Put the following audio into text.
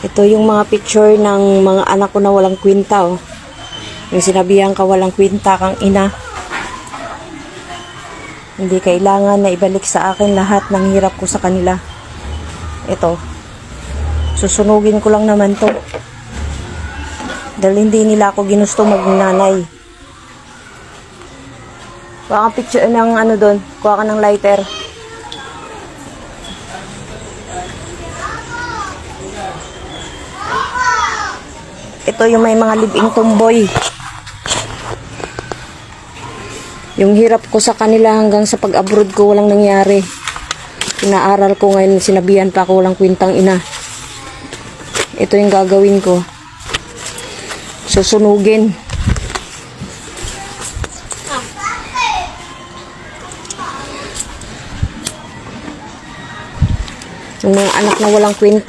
Ito yung mga picture ng mga anak ko na walang kwinta, oh. Yung sinabihan ka walang kwinta kang ina. Hindi kailangan na ibalik sa akin lahat ng hirap ko sa kanila. Ito. Susunugin ko lang naman to. Dahil hindi nila ako ginusto magnanay. Kuha picture ng ano doon. Kuha ka ng lighter. Ito yung may mga libing tumboy. Yung hirap ko sa kanila hanggang sa pag-abroad ko walang nangyari. Pinaaral ko ngayon, sinabihan pa ako walang kwintang ina. Ito yung gagawin ko. Susunugin. Yung mga anak na walang kwenta.